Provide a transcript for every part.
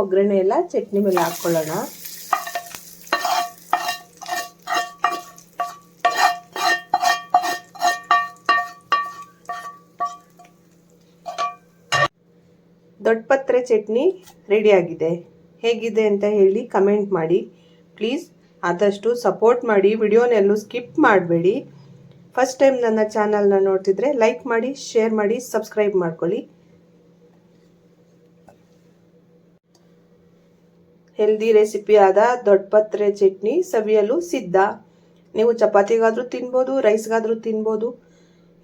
ಒಗ್ಗರಣೆ ಎಲ್ಲ ಚಟ್ನಿ ಮೇಲೆ ಹಾಕ್ಕೊಳ್ಳೋಣ ದೊಡ್ಡಪತ್ರೆ ಚಟ್ನಿ ರೆಡಿಯಾಗಿದೆ ಹೇಗಿದೆ ಅಂತ ಹೇಳಿ ಕಮೆಂಟ್ ಮಾಡಿ. ಪ್ಲೀಸ್ ಆದಷ್ಟು ಸಪೋರ್ಟ್ ಮಾಡಿ. ವಿಡಿಯೋನೆಲ್ಲೂ ಸ್ಕಿಪ್ ಮಾಡಬೇಡಿ. ಫಸ್ಟ್ ಟೈಮ್ ನನ್ನ ಚಾನಲ್ನ ನೋಡ್ತಿದ್ರೆ ಲೈಕ್ ಮಾಡಿ ಶೇರ್ ಮಾಡಿ ಸಬ್ಸ್ಕ್ರೈಬ್ ಮಾಡ್ಕೊಳ್ಳಿ. ಹೆಲ್ದಿ ರೆಸಿಪಿ ಆದ ದೊಡ್ಡಪತ್ರೆ ಚಟ್ನಿ ಸವಿಯಲು ಸಿದ್ಧ. ನೀವು ಚಪಾತಿಗಾದರೂ ತಿನ್ಬೋದು, ರೈಸ್ಗಾದರೂ ತಿನ್ಬೋದು,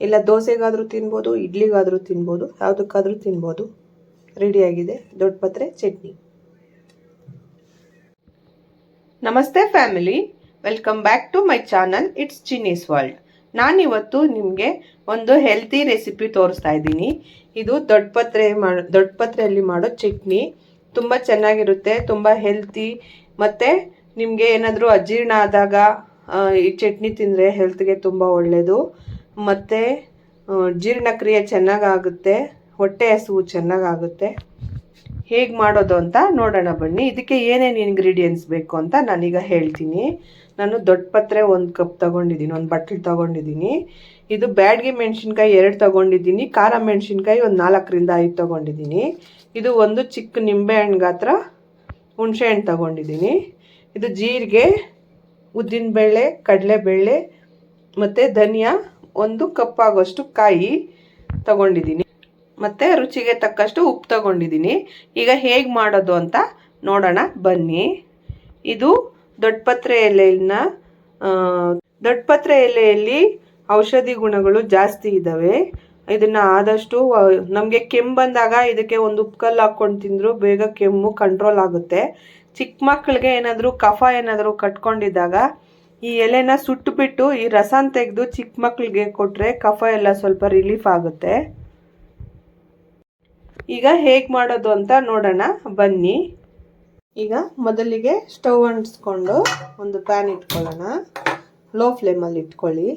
ಇಲ್ಲ ದೋಸೆಗಾದರೂ ತಿನ್ಬೋದು, ಇಡ್ಲಿಗಾದರೂ ತಿನ್ಬೋದು, ಯಾವುದಕ್ಕಾದರೂ ತಿನ್ಬೋದು. ರೆಡಿಯಾಗಿದೆ ದೊಡ್ಡಪತ್ರೆ ಚಟ್ನಿ. ನಮಸ್ತೆ family, welcome back to my channel it's Chinni's world. ನಾನಿವತ್ತು ನಿಮಗೆ ಒಂದು ಹೆಲ್ತಿ ರೆಸಿಪಿ ತೋರಿಸ್ತಾ ಇದ್ದೀನಿ. ಇದು ದೊಡ್ಡಪತ್ರೆ ಮಾಡಿ ದೊಡ್ಡಪತ್ರೆಯಲ್ಲಿ ದೊಡ್ಡ ಮಾಡೋ ಚಟ್ನಿ. ತುಂಬ ಚೆನ್ನಾಗಿರುತ್ತೆ, ತುಂಬ ಹೆಲ್ತಿ ಮತ್ತು ನಿಮಗೆ ಏನಾದರೂ ಅಜೀರ್ಣ ಆದಾಗ ಈ ಚಟ್ನಿ ತಿಂದರೆ ಹೆಲ್ತ್ಗೆ ತುಂಬ ಒಳ್ಳೆಯದು ಮತ್ತು ಜೀರ್ಣಕ್ರಿಯೆ ಚೆನ್ನಾಗಾಗುತ್ತೆ, ಹೊಟ್ಟೆ ಹಸುವು ಚೆನ್ನಾಗಾಗುತ್ತೆ. ಹೇಗೆ ಮಾಡೋದು ಅಂತ ನೋಡೋಣ ಬನ್ನಿ. ಇದಕ್ಕೆ ಏನೇನು ಇಂಗ್ರೀಡಿಯೆಂಟ್ಸ್ ಬೇಕು ಅಂತ ನಾನೀಗ ಹೇಳ್ತೀನಿ. ನಾನು ದೊಡ್ಡ ಪತ್ರೆ ಒಂದು ಕಪ್ ತಗೊಂಡಿದ್ದೀನಿ, ಒಂದು ಬಟ್ಲು ತಗೊಂಡಿದ್ದೀನಿ. ಇದು ಬ್ಯಾಡ್ಗೆ ಮೆಣಸಿನ್ಕಾಯಿ ಎರಡು ತೊಗೊಂಡಿದ್ದೀನಿ, ಖಾರ ಮೆಣಸಿನ್ಕಾಯಿ ಒಂದು ನಾಲ್ಕರಿಂದ ಐದು ತಗೊಂಡಿದ್ದೀನಿ. ಇದು ಒಂದು ಚಿಕ್ಕ ನಿಂಬೆಹಣ್ಣು ಗಾತ್ರ. ಹುಣಸೆ ಹಣ್ಣು ತಗೊಂಡಿದ್ದೀನಿ. ಇದು ಜೀರಿಗೆ ಉದ್ದಿನಬೇಳೆ ಕಡಲೆಬೇಳೆ ಮತ್ತು ಧನಿಯಾ ಒಂದು ಕಪ್ ಆಗೋಷ್ಟು ಕಾಯಿ ತಗೊಂಡಿದ್ದೀನಿ. ಮತ್ತು ರುಚಿಗೆ ತಕ್ಕಷ್ಟು ಉಪ್ಪು ತಗೊಂಡಿದ್ದೀನಿ. ಈಗ ಹೇಗೆ ಮಾಡೋದು ಅಂತ ನೋಡೋಣ, ಬನ್ನಿ. ಇದು ದೊಡ್ಡಪತ್ರೆ ಎಲೆಯನ್ನ ದೊಡ್ಡಪತ್ರೆ ಎಲೆಯಲ್ಲಿ ಔಷಧಿ ಗುಣಗಳು ಜಾಸ್ತಿ ಇದ್ದಾವೆ ಇದನ್ನು ಆದಷ್ಟು ನಮಗೆ ಕೆಮ್ಮು ಬಂದಾಗ ಇದಕ್ಕೆ ಒಂದು ಉಪ್ಕಲ್ಲು ಹಾಕ್ಕೊಂಡು ತಿಂದರೂ ಬೇಗ ಕೆಮ್ಮು ಕಂಟ್ರೋಲ್ ಆಗುತ್ತೆ. ಚಿಕ್ಕ ಮಕ್ಕಳಿಗೆ ಏನಾದರೂ ಕಫ ಏನಾದರೂ ಕಟ್ಕೊಂಡಿದ್ದಾಗ ಈ ಎಲೆನ ಸುಟ್ಟುಬಿಟ್ಟು ಈ ರಸನ ತೆಗೆದು ಚಿಕ್ಕ ಮಕ್ಕಳಿಗೆ ಕೊಟ್ಟರೆ ಕಫ ಎಲ್ಲ ಸ್ವಲ್ಪ ರಿಲೀಫ್ ಆಗುತ್ತೆ. ಈಗ ಹೇಗೆ ಮಾಡೋದು ಅಂತ ನೋಡೋಣ, ಬನ್ನಿ. ಈಗ ಮೊದಲಿಗೆ ಸ್ಟವ್ ಅಂಟಿಸ್ಕೊಂಡು ಒಂದು ಪ್ಯಾನ್ ಇಟ್ಕೊಳ್ಳೋಣ. ಲೋ ಫ್ಲೇಮಲ್ಲಿ ಇಟ್ಕೊಳ್ಳಿ.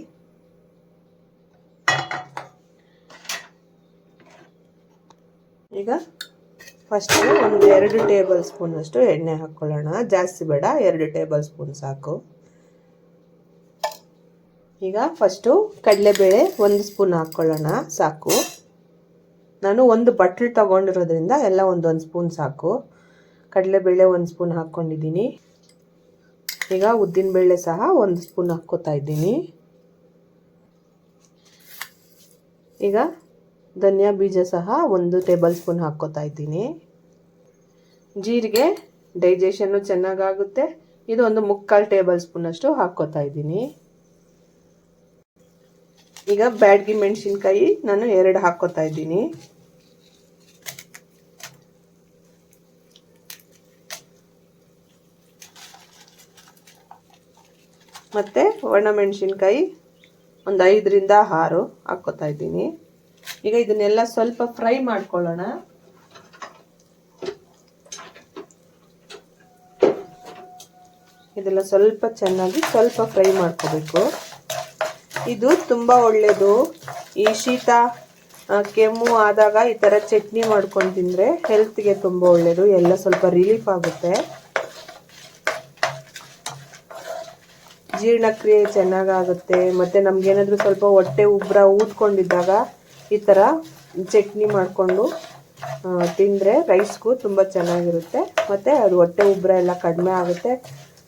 ಈಗ ಫಸ್ಟ್ ಒಂದು ಎರಡು ಟೇಬಲ್ ಸ್ಪೂನಷ್ಟು ಎಣ್ಣೆ ಹಾಕ್ಕೊಳ್ಳೋಣ ಜಾಸ್ತಿ ಬೇಡ, ಎರಡು ಟೇಬಲ್ ಸ್ಪೂನ್ ಸಾಕು. ಈಗ ಫಸ್ಟು ಕಡಲೆಬೇಳೆ ಒಂದು ಸ್ಪೂನ್ ಹಾಕ್ಕೊಳ್ಳೋಣ ಸಾಕು. ನಾನು ಒಂದು ಬಟ್ಲು ತಗೊಂಡಿರೋದ್ರಿಂದ ಎಲ್ಲ ಒಂದೊಂದು ಸ್ಪೂನ್ ಸಾಕು. ಕಡಲೆಬೇಳೆ ಒಂದು ಸ್ಪೂನ್ ಹಾಕ್ಕೊಂಡಿದ್ದೀನಿ ಈಗ ಉದ್ದಿನಬೇಳೆ ಸಹ ಒಂದು ಸ್ಪೂನ್ ಹಾಕ್ಕೋತಾ ಇದ್ದೀನಿ. ಈಗ ಧನಿಯಾ ಬೀಜ ಸಹ ಒಂದು ಟೇಬಲ್ ಸ್ಪೂನ್ ಹಾಕ್ಕೋತಾ ಇದ್ದೀನಿ. ಜೀರಿಗೆ ಡೈಜೆಷನ್ನು ಚೆನ್ನಾಗಾಗುತ್ತೆ. ಇದು ಒಂದು ಮುಕ್ಕಾಲು ಟೇಬಲ್ ಸ್ಪೂನಷ್ಟು ಹಾಕ್ಕೋತಾ ಇದ್ದೀನಿ. ಈಗ ಬ್ಯಾಡ್ಗಿ ಮೆಣಸಿನ್ಕಾಯಿ ನಾನು ಎರಡು ಹಾಕ್ಕೋತಾ ಇದ್ದೀನಿ. ಮತ್ತು ಒಣಮೆಣಸಿನ್ಕಾಯಿ ಒಂದು ಐದರಿಂದ ಆರು ಹಾಕ್ಕೋತಾ ಇದ್ದೀನಿ. ಈಗ ಇದನ್ನೆಲ್ಲ ಸ್ವಲ್ಪ ಫ್ರೈ ಮಾಡ್ಕೊಳ್ಳೋಣ. ಇದೆಲ್ಲ ಸ್ವಲ್ಪ ಚೆನ್ನಾಗಿ ಸ್ವಲ್ಪ ಫ್ರೈ ಮಾಡ್ಕೋಬೇಕು. ಇದು ತುಂಬ ಒಳ್ಳೆಯದು ಈ ಶೀತ ಕೆಮ್ಮು ಆದಾಗ ಈ ಥರ ಚಟ್ನಿ ಮಾಡ್ಕೊಂಡು ತಿಂದರೆ ಹೆಲ್ತ್ಗೆ ತುಂಬ ಒಳ್ಳೆಯದು ಎಲ್ಲ ಸ್ವಲ್ಪ ರಿಲೀಫ್ ಆಗುತ್ತೆ. ಜೀರ್ಣಕ್ರಿಯೆ ಚೆನ್ನಾಗಾಗುತ್ತೆ. ಮತ್ತು ನಮಗೇನಾದರೂ ಸ್ವಲ್ಪ ಹೊಟ್ಟೆ ಉಬ್ಬರ ಊದ್ಕೊಂಡಿದ್ದಾಗ ಈ ಥರ ಚಟ್ನಿ ಮಾಡಿಕೊಂಡು ತಿಂದರೆ ರೈಸ್ಗೂ ತುಂಬ ಚೆನ್ನಾಗಿರುತ್ತೆ. ಮತ್ತು ಅದು ಹೊಟ್ಟೆ ಉಬ್ಬರ ಎಲ್ಲ ಕಡಿಮೆ ಆಗುತ್ತೆ.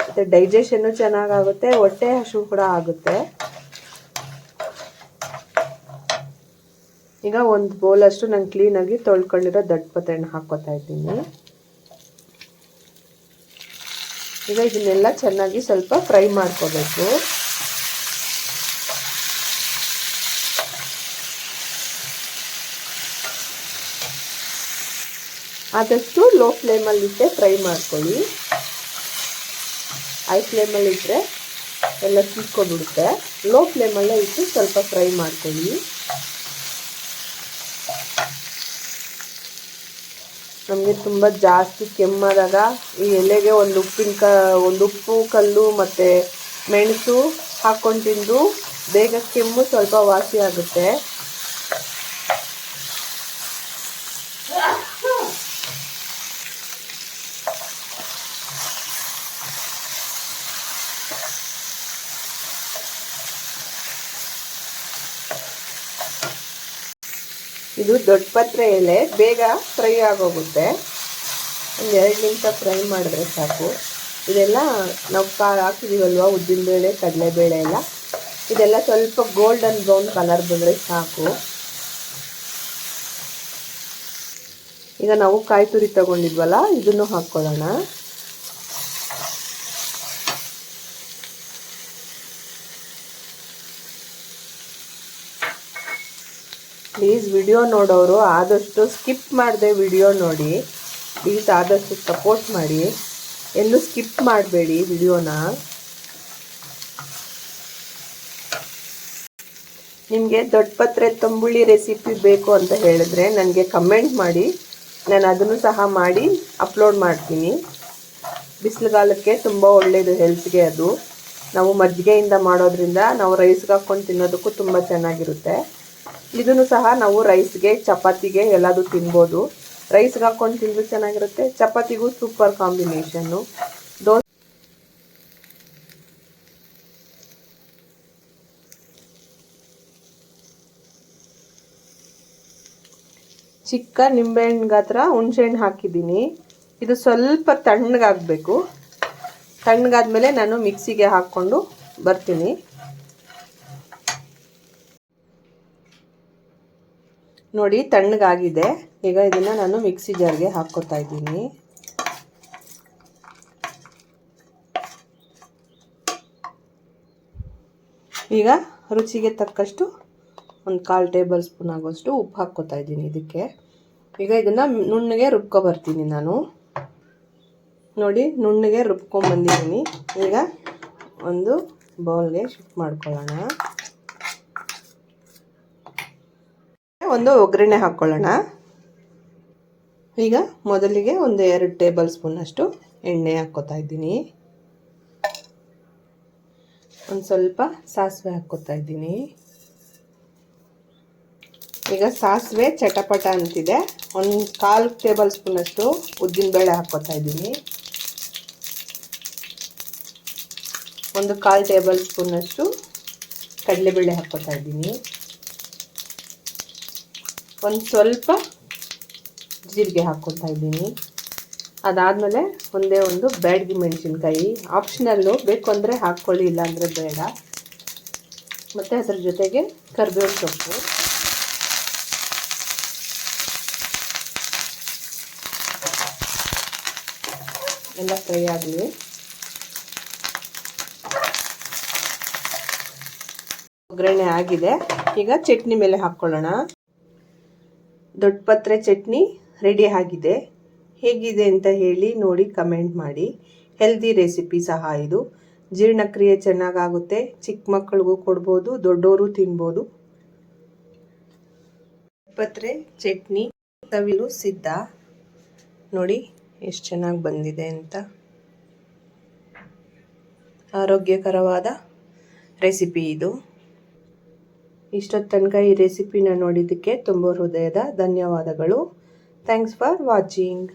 ಮತ್ತು ಡೈಜೆಷನ್ನು ಚೆನ್ನಾಗಾಗುತ್ತೆ. ಹೊಟ್ಟೆ ಹಸು ಕೂಡ ಆಗುತ್ತೆ. ಈಗ ಒಂದು ಬೌಲಷ್ಟು ನಾನು ಕ್ಲೀನಾಗಿ ತೊಳ್ಕೊಂಡಿರೋ ದಟ್ಟ ಪತ್ರೆನ ಹಾಕ್ಕೋತಾ ಇದ್ದೀನಿ. ಈಗ ಇದನ್ನೆಲ್ಲ ಚೆನ್ನಾಗಿ ಸ್ವಲ್ಪ ಫ್ರೈ ಮಾಡ್ಕೋಬೇಕು. ಆದಷ್ಟು ಲೋ ಫ್ಲೇಮಲ್ಲಿಟ್ಟೆ ಫ್ರೈ ಮಾಡ್ಕೊಳ್ಳಿ. ಹೈ ಫ್ಲೇಮಲ್ಲಿ ಇಟ್ಟರೆ ಎಲ್ಲ ಸಿಕ್ಕೊಂಡ್ಬಿಡುತ್ತೆ ಲೋ ಫ್ಲೇಮಲ್ಲೇ ಇಟ್ಟು ಸ್ವಲ್ಪ ಫ್ರೈ ಮಾಡ್ಕೊಳ್ಳಿ. ನಮಗೆ ತುಂಬ ಜಾಸ್ತಿ ಕೆಮ್ಮಾದಾಗ ಈ ಎಲೆಗೆ ಒಂದು ಉಪ್ಪಿನ ಕ, ಒಂದು ಉಪ್ಪು, ಕಲ್ಲು ಮತ್ತು ಮೆಣಸು ಹಾಕ್ಕೊಂಡು ತಿಂದು ಬೇಗ ಕೆಮ್ಮು ಸ್ವಲ್ಪ ವಾಸಿ ಆಗುತ್ತೆ. ಇದು ದೊಡ್ಡ ಪತ್ರೆ ಎಲೆ, ಬೇಗ ಫ್ರೈ ಆಗೋಗುತ್ತೆ. ಒಂದು ಎರಡು ನಿಮಿಷ ಫ್ರೈ ಮಾಡಿದ್ರೆ ಸಾಕು. ಇದೆಲ್ಲ ನಾವು ಕಾ ಬೇಳೆ ಕಡಲೆ ಕಡಲೆಬೇಳೆ ಎಲ್ಲ? ಇದೆಲ್ಲ ಸ್ವಲ್ಪ ಗೋಲ್ಡನ್ ಬ್ರೌನ್ ಕಲರ್ ಬಂದರೆ ಸಾಕು. ಈಗ ನಾವು ಕಾಯಿ ತುರಿ ತಗೊಂಡಿದ್ವಲ್ಲ, ಇದನ್ನು ಹಾಕ್ಕೊಳ್ಳೋಣ. ಪ್ಲೀಸ್ ವಿಡಿಯೋ ನೋಡೋರು ಆದಷ್ಟು ಸ್ಕಿಪ್ ಮಾಡದೆ ವಿಡಿಯೋ ನೋಡಿ. ಪ್ಲೀಸ್ ಆದಷ್ಟು ಸಪೋರ್ಟ್ ಮಾಡಿ. ಎಲ್ಲೂ ಸ್ಕಿಪ್ ಮಾಡಬೇಡಿ ವಿಡಿಯೋನ ನಿಮಗೆ ದೊಡ್ಡ ಪತ್ರೆ ತಂಬುಳಿ ರೆಸಿಪಿ ಬೇಕು ಅಂತ ಹೇಳಿದ್ರೆ ನನಗೆ ಕಮೆಂಟ್ ಮಾಡಿ. ನಾನು ಅದನ್ನು ಸಹ ಮಾಡಿ ಅಪ್ಲೋಡ್ ಮಾಡ್ತೀನಿ. ಬಿಸಿಲುಗಾಲಕ್ಕೆ ತುಂಬ ಒಳ್ಳೆಯದು ಹೆಲ್ತ್ಗೆ ಅದು. ನಾವು ಮಜ್ಜಿಗೆಯಿಂದ ಮಾಡೋದ್ರಿಂದ ನಾವು ರೈಸ್ಗೆ ಹಾಕ್ಕೊಂಡು ತಿನ್ನೋದಕ್ಕೂ ತುಂಬ ಚೆನ್ನಾಗಿರುತ್ತೆ. ಇದನ್ನು ಸಹ ನಾವು ರೈಸ್ಗೆ, ಚಪಾತಿಗೆ ಎಲ್ಲದು ತಿನ್ಬೋದು. ರೈಸ್ಗೆ ಹಾಕ್ಕೊಂಡು ತಿಂದರೂ ಚೆನ್ನಾಗಿರುತ್ತೆ. ಚಪಾತಿಗೂ ಸೂಪರ್ ಕಾಂಬಿನೇಷನ್ನು ದೋಸೆ ಚಿಕ್ಕ ನಿಂಬೆಹಣ್ಣು ಗಾತ್ರ, ಹುಣಸೆಹಣ್ಣು ಹಾಕಿದ್ದೀನಿ. ಇದು ಸ್ವಲ್ಪ ತಣ್ಣಗಾಗಬೇಕು. ತಣ್ಣಗಾದ್ಮೇಲೆ ನಾನು ಮಿಕ್ಸಿಗೆ ಹಾಕ್ಕೊಂಡು ಬರ್ತೀನಿ. ನೋಡಿ, ತಣ್ಣಗಾಗಿದೆ. ಈಗ ಇದನ್ನು ನಾನು ಮಿಕ್ಸಿ ಜಾರ್ಗೆ ಹಾಕ್ಕೊತಾ ಇದ್ದೀನಿ. ಈಗ ರುಚಿಗೆ ತಕ್ಕಷ್ಟು ಒಂದು ಕಾಲು ಟೇಬಲ್ ಸ್ಪೂನ್ ಆಗೋಷ್ಟು ಉಪ್ಪು ಹಾಕ್ಕೊತಾ ಇದ್ದೀನಿ ಇದಕ್ಕೆ. ಈಗ ಇದನ್ನು ನುಣ್ಣಗೆ ರುಬ್ಕೊಬರ್ತೀನಿ ನಾನು. ನೋಡಿ, ನುಣ್ಣಗೆ ರುಬ್ಕೊಂಬಂದಿದ್ದೀನಿ ಈಗ ಒಂದು ಬೌಲ್ಗೆ ಶಿಫ್ಟ್ ಮಾಡ್ಕೊಳ್ಳೋಣ. ಒಂದು ಒಗ್ಗರಣೆ ಹಾಕ್ಕೊಳ್ಳೋಣ ಈಗ ಮೊದಲಿಗೆ ಒಂದು ಎರಡು ಟೇಬಲ್ ಸ್ಪೂನಷ್ಟು ಎಣ್ಣೆ ಹಾಕ್ಕೋತಾ ಇದ್ದೀನಿ. ಒಂದು ಸ್ವಲ್ಪ ಸಾಸಿವೆ ಹಾಕ್ಕೋತಾ ಇದ್ದೀನಿ. ಈಗ ಸಾಸಿವೆ ಚಟಪಟ ಅಂತಿದೆ. ಒಂದು ಕಾಲು ಟೇಬಲ್ ಸ್ಪೂನಷ್ಟು ಉದ್ದಿನಬೇಳೆ ಹಾಕ್ಕೋತಾ ಇದ್ದೀನಿ. ಒಂದು ಕಾಲು ಟೇಬಲ್ ಸ್ಪೂನಷ್ಟು ಕಡಲೆಬೇಳೆ ಹಾಕ್ಕೋತಾ ಇದ್ದೀನಿ. ಒಂದು ಸ್ವಲ್ಪ ಜೀರಿಗೆ ಹಾಕ್ಕೊತಾ ಇದ್ದೀನಿ. ಅದಾದಮೇಲೆ ಒಂದೇ ಒಂದು ಬ್ಯಾಡ್ಗಿ ಮೆಣಸಿನ್ಕಾಯಿ. ಆಪ್ಷನಲ್ಲು ಬೇಕು ಅಂದರೆ ಹಾಕ್ಕೊಳ್ಳಿ ಇಲ್ಲಾಂದರೆ ಬೇಡ. ಮತ್ತು ಅದ್ರ ಜೊತೆಗೆ ಕರಿಬೇವು ಸೊಪ್ಪು. ಎಲ್ಲ ಫ್ರೈ ಆಗಲಿ. ಒಗ್ಗರಣೆ ಆಗಿದೆ. ಈಗ ಚಟ್ನಿ ಮೇಲೆ ಹಾಕ್ಕೊಳ್ಳೋಣ ದೊಡ್ಡ ಪತ್ರೆ ಚಟ್ನಿ ರೆಡಿ ಆಗಿದೆ. ಹೇಗಿದೆ ಅಂತ ಹೇಳಿ ನೋಡಿ ಕಮೆಂಟ್ ಮಾಡಿ. ಹೆಲ್ದಿ ರೆಸಿಪಿ ಸಹ ಇದು. ಜೀರ್ಣಕ್ರಿಯೆ ಚೆನ್ನಾಗಾಗುತ್ತೆ. ಚಿಕ್ಕ ಮಕ್ಕಳಿಗೂ ಕೊಡ್ಬೋದು ದೊಡ್ಡವರು ತಿನ್ಬೋದು. ಪತ್ರೆ ಚಟ್ನಿ ತವಿಲು ಸಿದ್ಧ. ನೋಡಿ ಎಷ್ಟು ಚೆನ್ನಾಗಿ ಬಂದಿದೆ ಅಂತ. ಆರೋಗ್ಯಕರವಾದ ರೆಸಿಪಿ ಇದು. ಇಷ್ಟೊತ್ತು ತನಕ ಈ ರೆಸಿಪಿನ ನೋಡಿದ್ದಕ್ಕೆ ತುಂಬ ಹೃದಯದ ಧನ್ಯವಾದಗಳು. Thanks for watching